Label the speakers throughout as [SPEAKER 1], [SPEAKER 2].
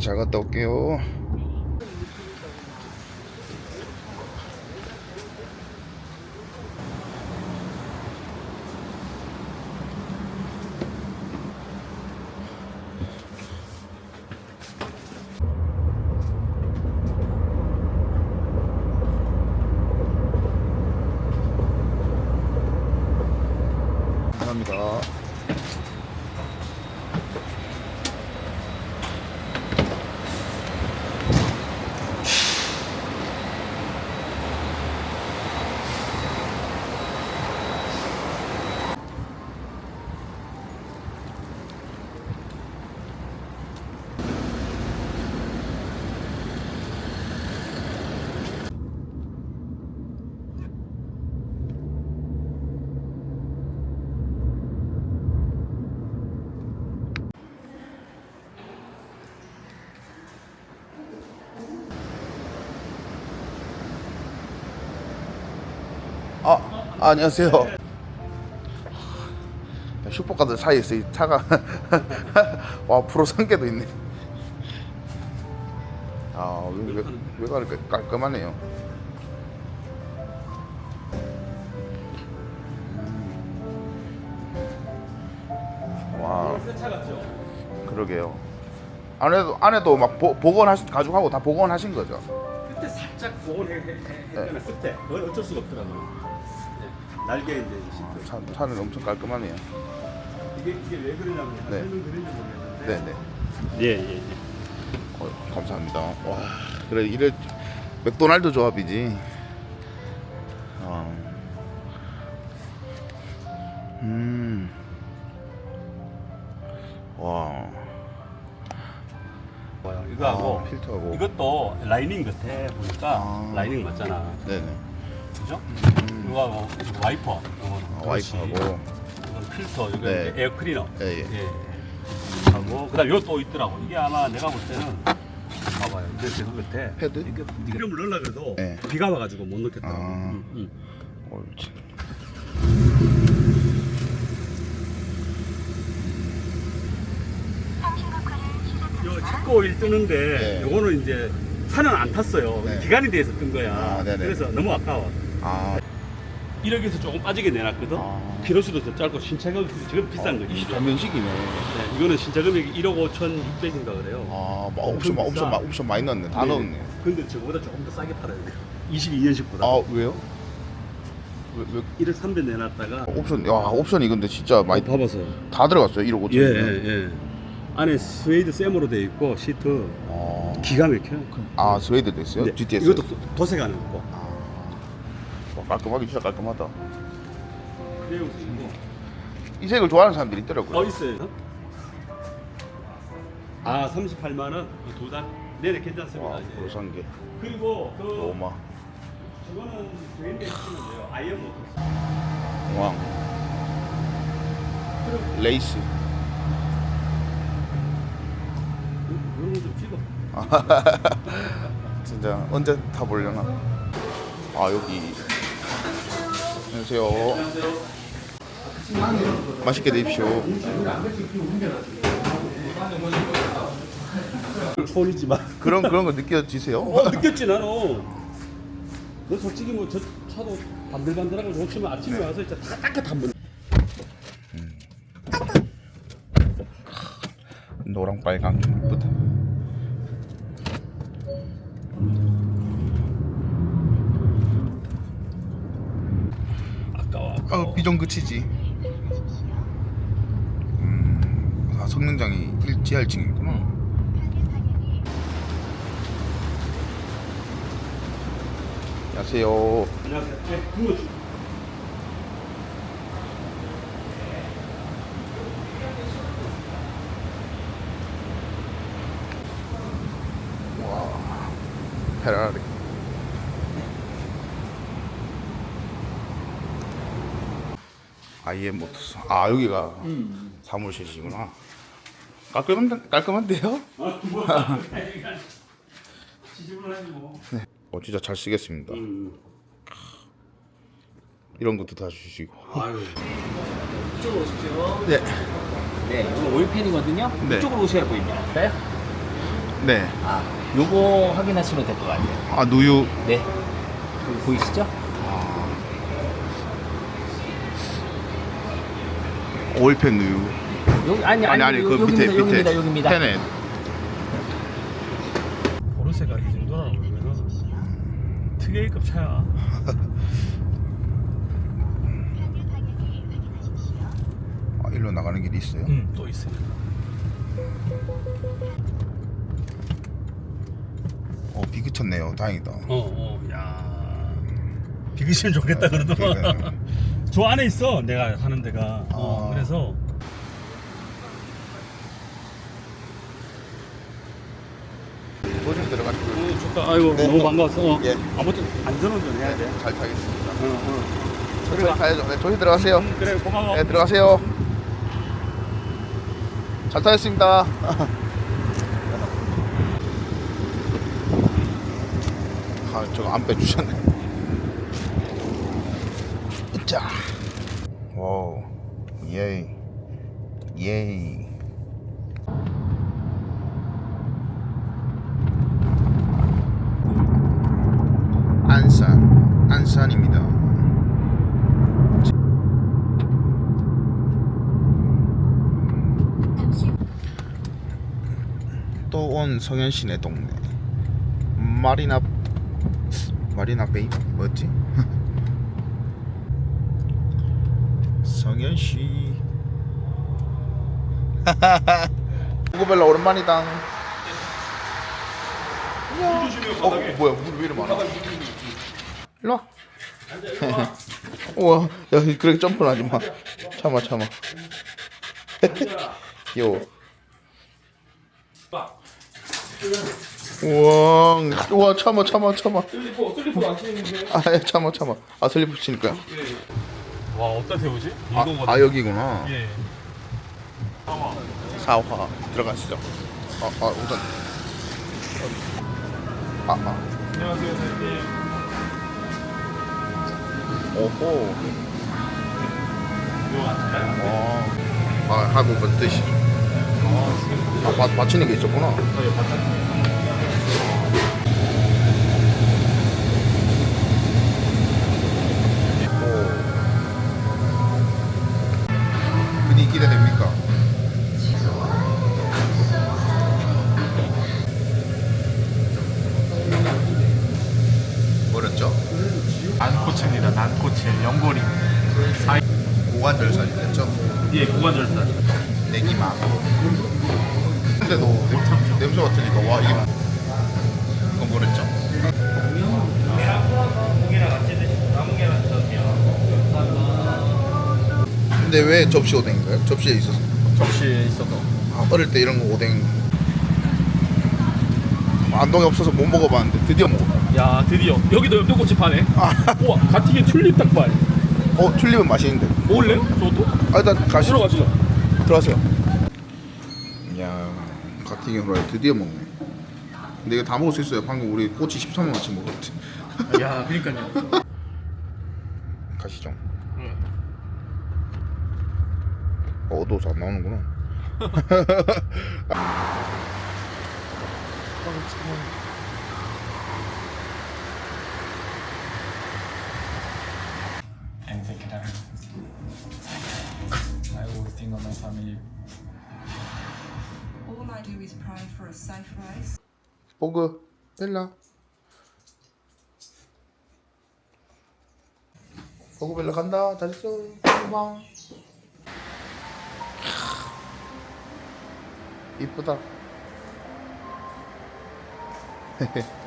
[SPEAKER 1] 네, 잘 갔다 올게요. 감사합니다. 아, 안녕하세요. 슈퍼카들 사이에서 이 차가 와 프로 상계도 있네. 아, 왜 그럴까 깔끔하네요. 음. 와? 그러게요. 안에도 안에도 막 보, 복원하신 가죽하고 다 복원하신 거죠?
[SPEAKER 2] 그때 살짝 복원했잖아 끝에 그건 어쩔 수가 없더라고요 네. 날개 이제 시트
[SPEAKER 1] 차, 차는 엄청 깔끔하네요.
[SPEAKER 2] 이게 이게 왜 그러냐면
[SPEAKER 1] 네.
[SPEAKER 2] 설명 드리는지 모르겠는데
[SPEAKER 1] 네, 네.
[SPEAKER 2] 예 예 예.
[SPEAKER 1] 어, 감사합니다. 와, 그래 이래 맥도날드 조합이지. 어. 음. 와.
[SPEAKER 2] 뭐야 이거하고
[SPEAKER 1] 아, 필터하고.
[SPEAKER 2] 이것도 라이닝 끝에 보니까
[SPEAKER 1] 아.
[SPEAKER 2] 라이닝 맞잖아
[SPEAKER 1] 네네.
[SPEAKER 2] 그죠? 이거하고 와이퍼 이거는
[SPEAKER 1] 아. 와이프하고.
[SPEAKER 2] 이건 필터 이거
[SPEAKER 1] 네.
[SPEAKER 2] 이제 에어 클리너
[SPEAKER 1] 예, 예.
[SPEAKER 2] 예. 하고 그다음 이거 또 있더라고 이게 아마 내가 볼 때는 봐봐요 이렇게 그 끝에
[SPEAKER 1] 패드?
[SPEAKER 2] 이게 이름을 넣으려 그래도
[SPEAKER 1] 네.
[SPEAKER 2] 비가 와가지고 못 넣겠더라고
[SPEAKER 1] 아.
[SPEAKER 2] 응, 응.
[SPEAKER 1] 옳지.
[SPEAKER 2] 요 직고 일 뜨는데
[SPEAKER 1] 네.
[SPEAKER 2] 요거는 이제 차는 안 탔어요.
[SPEAKER 1] 네.
[SPEAKER 2] 기간이 돼서 뜬 거야.
[SPEAKER 1] 아, 네네.
[SPEAKER 2] 그래서 너무 아까워.
[SPEAKER 1] 아,
[SPEAKER 2] 1억에서 조금 빠지게 내놨거든.
[SPEAKER 1] 아.
[SPEAKER 2] 키로수도 더 짧고 신차 금액이 지금 비싼 거지.
[SPEAKER 1] 23년식이네.
[SPEAKER 2] 네, 이거는 신차 금액이 1억 5천 6백인가 그래요.
[SPEAKER 1] 아, 뭐 옵션, 마- 옵션, 마- 옵션 많이 넣었네. 다
[SPEAKER 2] 네.
[SPEAKER 1] 넣었네.
[SPEAKER 2] 근데 저거보다 조금 더 싸게 팔아야 돼요. 22년식보다.
[SPEAKER 1] 아, 왜요? 왜, 왜?
[SPEAKER 2] 1억 3백 내놨다가
[SPEAKER 1] 옵션, 야, 옵션이 근데 진짜 많이
[SPEAKER 2] 봐봐서요.
[SPEAKER 1] 다 들어갔어요. 1억 5천.
[SPEAKER 2] 예, 예, 예. 안에 스웨이드 쌤으로 돼 있고 시트
[SPEAKER 1] 아,
[SPEAKER 2] 기가 막혀 요.
[SPEAKER 1] 아 스웨이드도 있어요?
[SPEAKER 2] 근데
[SPEAKER 1] GTS.
[SPEAKER 2] 이것도 도- 도색가 있고.
[SPEAKER 1] 아, 와, 깔끔하게 진짜 깔끔하다.
[SPEAKER 2] 이
[SPEAKER 1] 색을 좋아하는 사람들이 있더라고요.
[SPEAKER 2] 어 있어요. 아 38만 원, 두 달. 네네 괜찮습니다.
[SPEAKER 1] 와,
[SPEAKER 2] 예.
[SPEAKER 1] 게
[SPEAKER 2] 그리고 그
[SPEAKER 1] 로마,
[SPEAKER 2] 저거는 저인데 쓰면 돼요. 아이언 모터.
[SPEAKER 1] 왕, 레이스.
[SPEAKER 2] 그런 거좀 찍어.
[SPEAKER 1] 진짜 언제 타보려나? 아 여기. 안녕하세요. 맛있게 드십시오.
[SPEAKER 2] 손이지만.
[SPEAKER 1] 그런 그런 거 느껴지세요?
[SPEAKER 2] 어 느꼈지 나는. 너 솔직히 뭐 저 차도 반들반들하고 좋지만 아침에 와서 진짜 다 깨끗한 분.
[SPEAKER 1] 노랑 빨강 예쁘다. 비전 그치지. 음, 아 성능장이 일지할증이구나. 안녕하세요.
[SPEAKER 2] 안녕하세요. 네, 좀.
[SPEAKER 1] 페라리. IM 모터스. 아 여기가 사무실이구나. 깔끔한 깔끔한데요?
[SPEAKER 2] 아, 뭐. 하지 뭐.
[SPEAKER 1] 어 진짜 잘 쓰겠습니다.
[SPEAKER 2] 음.
[SPEAKER 1] 이런 것도 다 주시고.
[SPEAKER 2] 아유.
[SPEAKER 3] 이쪽으로 오십시오.
[SPEAKER 1] 네.
[SPEAKER 3] 네, 이거 오일팬이거든요.
[SPEAKER 1] 네.
[SPEAKER 3] 이쪽으로 오셔야 보입니다. 네?
[SPEAKER 1] 네.
[SPEAKER 3] 아, 요거 확인하시면 될 것 같아요.
[SPEAKER 1] 아 누유.
[SPEAKER 3] 네. 여기 보이시죠?
[SPEAKER 1] 오일팬 누유.
[SPEAKER 3] 여기 아니
[SPEAKER 1] 아니
[SPEAKER 3] 아니,
[SPEAKER 1] 아니
[SPEAKER 3] 요-
[SPEAKER 1] 그 밑에
[SPEAKER 3] 여기입니다,
[SPEAKER 1] 밑에
[SPEAKER 3] 여기입니다 여기입니다.
[SPEAKER 1] 팬에
[SPEAKER 2] 보르세가 이 정도라고 그러면은 특혜급 차야.
[SPEAKER 1] 아, 일로 나가는 길이 있어요.
[SPEAKER 2] 응, 또 있어요.
[SPEAKER 1] 어, 비 그쳤네요. 다행이다.
[SPEAKER 2] 어, 어, 야. 비기시면 좋겠다 그러더만.
[SPEAKER 1] 그러니까요.
[SPEAKER 2] 저 안에 있어. 내가 하는 데가. 어,
[SPEAKER 1] 아.
[SPEAKER 2] 그래서
[SPEAKER 1] 도중 들어가시고
[SPEAKER 2] 어, 좋다. 아이고
[SPEAKER 1] 네.
[SPEAKER 2] 너무 반가웠어. 어.
[SPEAKER 1] 예.
[SPEAKER 2] 아무튼 안전운전 해야 돼.
[SPEAKER 1] 잘 타겠습니다.
[SPEAKER 2] 어, 어.
[SPEAKER 1] 조심히 가야죠. 네, 조심 들어가세요.
[SPEAKER 2] 그래 고마워.
[SPEAKER 1] 네, 들어가세요. 잘 타겠습니다. 아, 저거 안 빼주셨네. 자. 와우. 예이. 예이. 안산. 안산입니다. 또온 성현시내 동네 마리나 마리나 베이 뭐였지? 성현시 구구벨라 오랜만이다 어 뭐야? 물왜 이리 많아? 일로 와. 우와. 야 그렇게 점프는 하지 마. 참아 참아. 요. 우와 우와 참아 참아 참아.
[SPEAKER 2] 슬리퍼 슬리퍼 안 치는데.
[SPEAKER 1] 아 예, 참아 참아. 아 슬리퍼 치니까요
[SPEAKER 2] 와 어디다 세우지?
[SPEAKER 1] 아,
[SPEAKER 2] 이거거든.
[SPEAKER 1] 아 여기구나
[SPEAKER 2] 예.
[SPEAKER 1] 사화 들어가시죠 아, 아 우선 아, 아.
[SPEAKER 2] 안녕하세요 선생님.
[SPEAKER 1] 오호
[SPEAKER 2] 이거 앉을까요?
[SPEAKER 1] 아, 아 하고 뭐 뜻이 아 받, 받치는 게 있었구나
[SPEAKER 2] 저희 바깥에.
[SPEAKER 1] 오 접시 오뎅인가요? 접시에 있어서
[SPEAKER 2] 접시에 있어서.
[SPEAKER 1] 아, 어릴 때 이런 거 오뎅 안동에 없어서 못 먹어봤는데 드디어 먹었다
[SPEAKER 2] 야 드디어 여기도 연두꽃이 파네.
[SPEAKER 1] 아.
[SPEAKER 2] 우와 가티게 튤립 닭발.
[SPEAKER 1] 어 튤립은 맛있는데
[SPEAKER 2] 먹을래요? 저것도?
[SPEAKER 1] 아 일단 가시죠
[SPEAKER 2] 들어가시죠.
[SPEAKER 1] 들어가세요 이야 각튀기 후라이 드디어 먹네 근데 이거 다 먹을 수 있어요 방금 우리 꼬치 13만 원치 먹었지
[SPEAKER 2] 야 그러니까요.
[SPEAKER 1] 가시죠 어, 어두워서 안 나오는구나. 보그 벨라 보그 벨라 간다 잘했어 방 이쁘다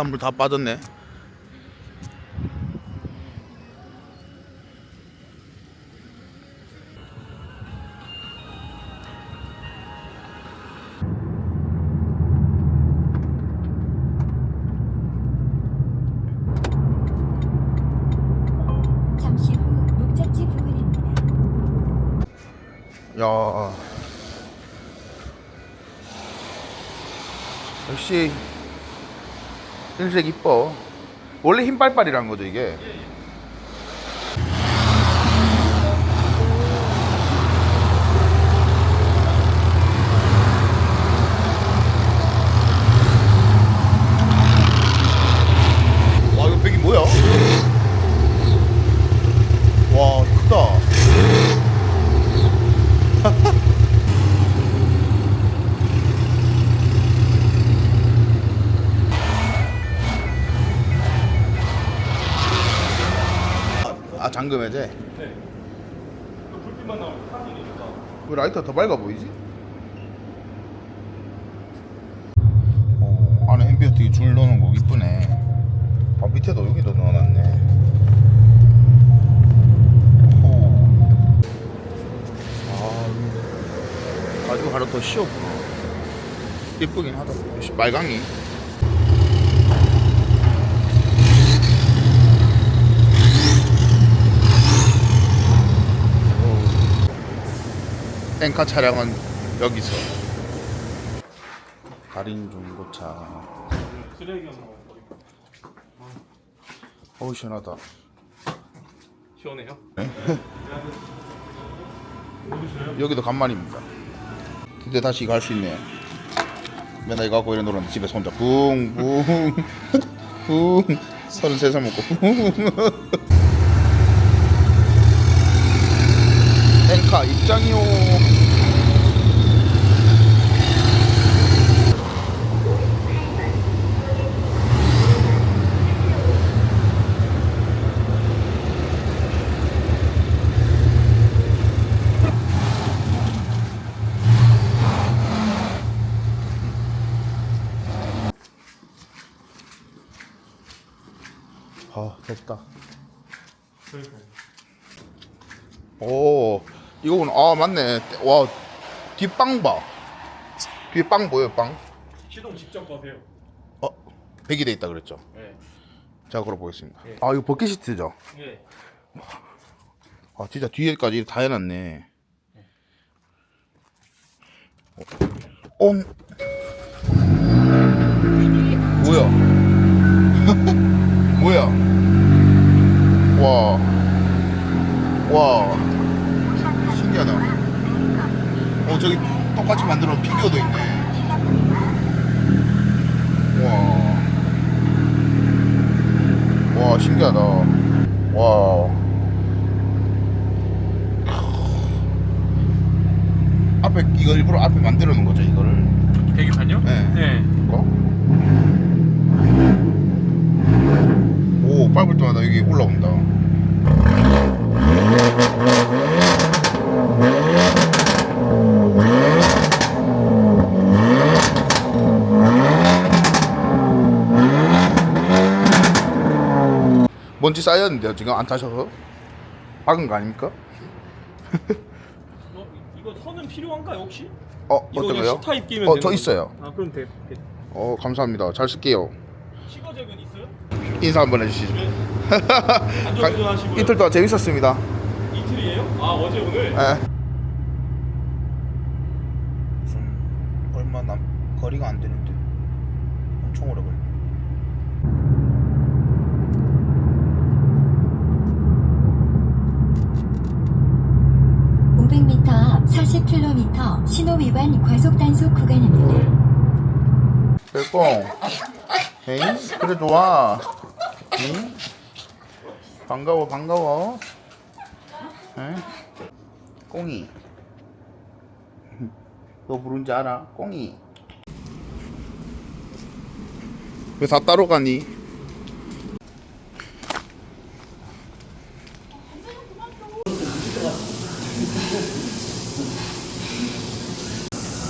[SPEAKER 1] 바닷물 다 빠졌네. 야. 역시 흰색 이뻐. 원래 흰빨빨이란 거죠 이게 금 해제?
[SPEAKER 2] 네. 그 불빛만 나오면 타지니까.
[SPEAKER 1] 왜 라이터 더 밝아 보이지? 어, 안에 앰비어트 줄 넣는 거 이쁘네. 아 밑에도 여기도 넣어놨네. 오. 아 가지고 하나 더 씌웠구나. 이쁘긴 하다. 말강이. 땡카 차량은 여기서. 달인 중고차.
[SPEAKER 2] 쓰레기.
[SPEAKER 1] 어우 시원하다.
[SPEAKER 2] 시원해요?
[SPEAKER 1] 여기도 간만입니다. 드디어 다시 이거 할 수 있네. 맨날 이거 갖고 이래 놀았는데 집에서 혼자 붕붕 붕. 33살 먹고 붕. 땡카 입장이요 아 덥다 오 이거구나 아 맞네. 와 뒷빵 봐. 빵 보여요 빵?
[SPEAKER 2] 시동 직접 거세요.
[SPEAKER 1] 어? 백이 돼 있다 그랬죠?
[SPEAKER 2] 네.
[SPEAKER 1] 자 그럼 보겠습니다. 아 이거 버킷 시트죠?
[SPEAKER 2] 예.
[SPEAKER 1] 아 진짜 뒤에까지 다 해놨네. 온 뭐야? 뭐야? 와와. 신기하다 어 저기 똑같이 만들어. 놓은 피규어도 있네. 와와 신기하다. 와 앞에 이거 일부러 앞에 만들어 놓은 거죠 이거를?
[SPEAKER 2] 계기판요?
[SPEAKER 1] 네.
[SPEAKER 2] 네.
[SPEAKER 1] 이거? 오 밟을 때마다 여기 올라온다 먼지 쌓였는데요 지금 안 타셔서 박은 거 아닙니까?
[SPEAKER 2] 어, 이거 선은 필요한가요 혹시?
[SPEAKER 1] 어
[SPEAKER 2] 이거
[SPEAKER 1] 어떤
[SPEAKER 2] 그냥
[SPEAKER 1] 거요?
[SPEAKER 2] 스타 입기면
[SPEAKER 1] 어
[SPEAKER 2] 되는
[SPEAKER 1] 저
[SPEAKER 2] 거-
[SPEAKER 1] 있어요
[SPEAKER 2] 아 그럼 돼. 돼.
[SPEAKER 1] 어 감사합니다 잘 쓸게요
[SPEAKER 2] 시거잭은 있어요?
[SPEAKER 1] 인사 한번 해주시죠
[SPEAKER 2] 네.
[SPEAKER 1] 가-
[SPEAKER 2] 안전운전하시고요.
[SPEAKER 1] 이틀 동안 재밌었습니다
[SPEAKER 2] 이틀이에요? 아 어제 오늘?
[SPEAKER 1] 예. 무슨 얼마 남 거리가 안 되는데 엄청 오래 걸려.
[SPEAKER 4] 앞 40km 신호 위반 과속 단속 구간입니다.
[SPEAKER 1] 별뽕. 에이 그래 좋아. 응? 반가워 반가워. 에? 꽁이. 너 부른지 알아? 꽁이. 왜 다 따로 가니?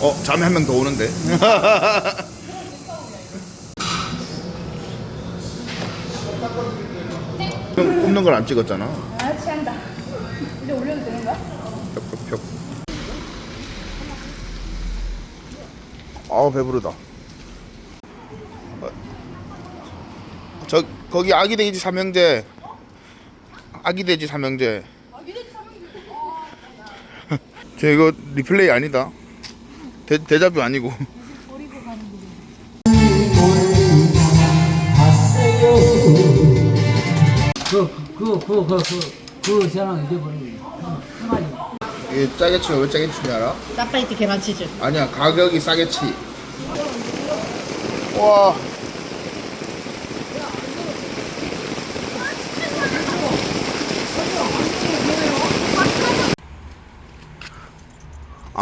[SPEAKER 1] 어, 잠에 한 명 더 오는데. 형 굽는 걸 안 찍었잖아.
[SPEAKER 5] 아 취한다. 이제 올려도 되는 거야?
[SPEAKER 1] 벽벽벽. 아 배부르다. 어, 저 거기 아기 돼지 삼형제. 아기 돼지 삼형제. 저 이거 리플레이 아니다. 대, 대자뷰 아니고.
[SPEAKER 6] 그그 그 그그 저랑 잊어버린 거.
[SPEAKER 1] 이게 짜게치가 왜 짜게치인지 알아?
[SPEAKER 7] 짜파게티 계란치즈.
[SPEAKER 1] 아니야 가격이 싸게 치. 와.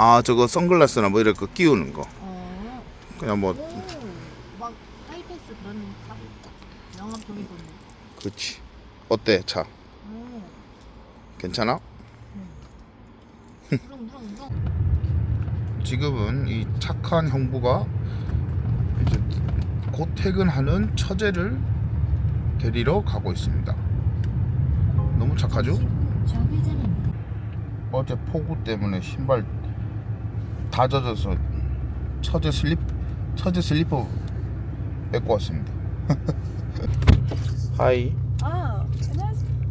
[SPEAKER 1] 아 저거 선글라스나 뭐 이런 거 끼우는 거. 그냥
[SPEAKER 7] 뭐막 하이패스 그런 영업 종이 돈.
[SPEAKER 1] 그렇지. 어때 차? 괜찮아?
[SPEAKER 7] 그럼 그럼 그럼.
[SPEAKER 1] 지금은 이 착한 형부가 이제 곧 퇴근하는 처제를 데리러 가고 있습니다. 너무 착하죠? 어제 폭우 때문에 신발 다 젖어서 처제 슬립 처제 슬리퍼 뺏고 왔습니다. 하이.
[SPEAKER 5] 아, 안녕하세요.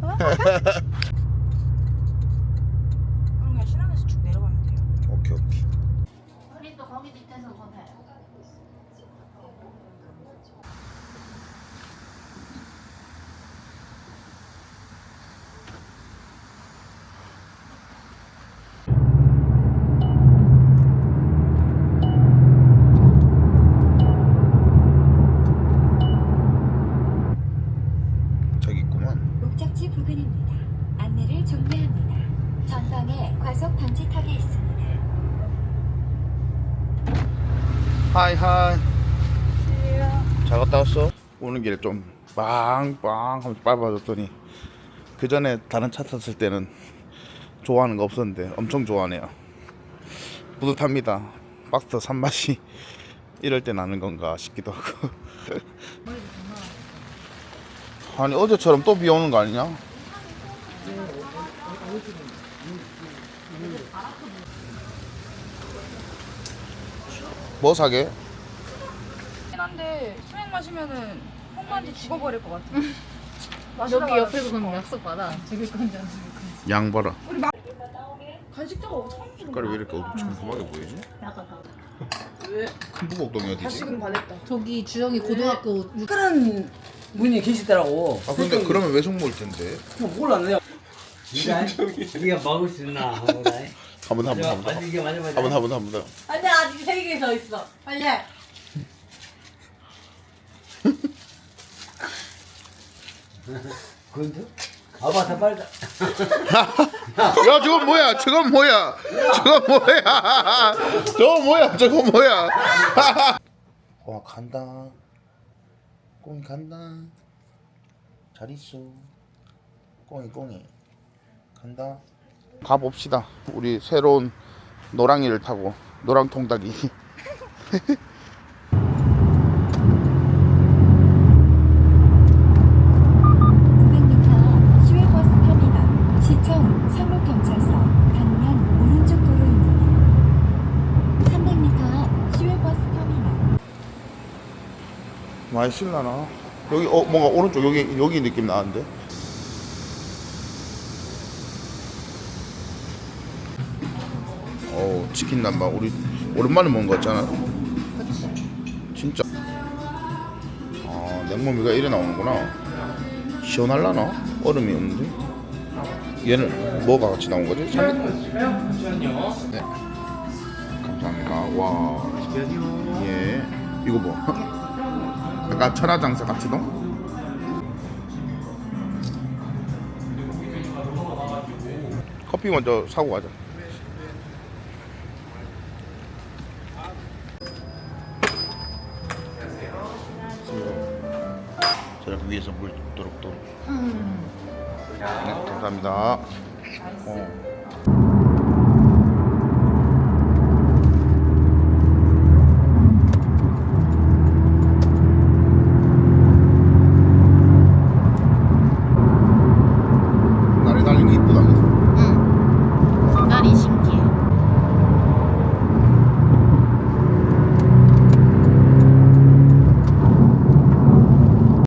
[SPEAKER 5] 그럼 그냥 신안에서 쭉 내려가면 돼요.
[SPEAKER 1] 오케이 오케이.
[SPEAKER 7] 우리 또 거기 밑에서 뭐 해?
[SPEAKER 1] 저기 있구만.
[SPEAKER 4] 목적지 부근입니다. 안내를 종료합니다. 전방에 과속 방지턱이 있습니다.
[SPEAKER 1] 하이 하이. 잘 갔다 왔어? 오는 길에 좀 빵빵 하면서 밟아줬더니 그 전에 다른 차 탔을 때는 좋아하는 거 없었는데 엄청 좋아하네요. 뿌듯합니다. 박스터 산맛이 이럴 때 나는 건가 싶기도 하고. 아니 어제처럼 또 비 오는 거 아니냐? 뭐 사게?
[SPEAKER 5] 한데 수액 마시면은 콩만지 죽어버릴 것 같아.
[SPEAKER 7] 여기 옆에서 그럼 약속 받아. 죽일 건지 안 죽일 건지.
[SPEAKER 1] 양 봐라.
[SPEAKER 5] 간식자가 처음 주는
[SPEAKER 1] 색깔이 왜 이렇게 어두컴컴하게 보이지?
[SPEAKER 7] 나가 나가.
[SPEAKER 1] 큰 부곡동이 어디지?
[SPEAKER 7] 저기 주영이 고등학교 육-
[SPEAKER 6] 다른 분이 계시더라고.
[SPEAKER 1] 아 근데 그러면 외숙모일 텐데.
[SPEAKER 6] 몰랐네요.
[SPEAKER 3] 네가 네가 먹을 수 있나
[SPEAKER 1] 한 번 한 번
[SPEAKER 3] 아니 이게 맞아 맞아.
[SPEAKER 1] 한 번 한번 한번.
[SPEAKER 7] 아니 아직 세 개 더 있어. 빨리 해.
[SPEAKER 3] 그건 아빠 더 빨리.
[SPEAKER 1] 야 저건 뭐야? 저건 뭐야? 저건 뭐야? 저건 뭐야? 저건 뭐야? 와 간다. 꽁이 간다. 잘 있어. 꽁이 꽁이 간다. 가봅시다. 우리 새로운 노랑이를 타고 노랑 통닭이.
[SPEAKER 4] 시외버스 터미널 시청 상록경찰서 방면 오른쪽 도로입니다. 300m 앞 시외버스 터미널
[SPEAKER 1] 많이 실라나? 여기 어 뭔가 오른쪽 여기 여기 느낌 나는데. 어 치킨 남방 우리 오랜만에 먹은 거 같잖아. 진짜. 아 냉모미가 이래 나오는구나. 시원할라나? 얼음이 없는데. 얘는 뭐가 같이 나온 거지? 삼... 네. 감사합니다. 와. 예. 이거 뭐? 약간 천하장사 같이 동? 커피 먼저 사고 가자. 저렇게 위에서 물 도록도록. 네, 감사합니다. 어.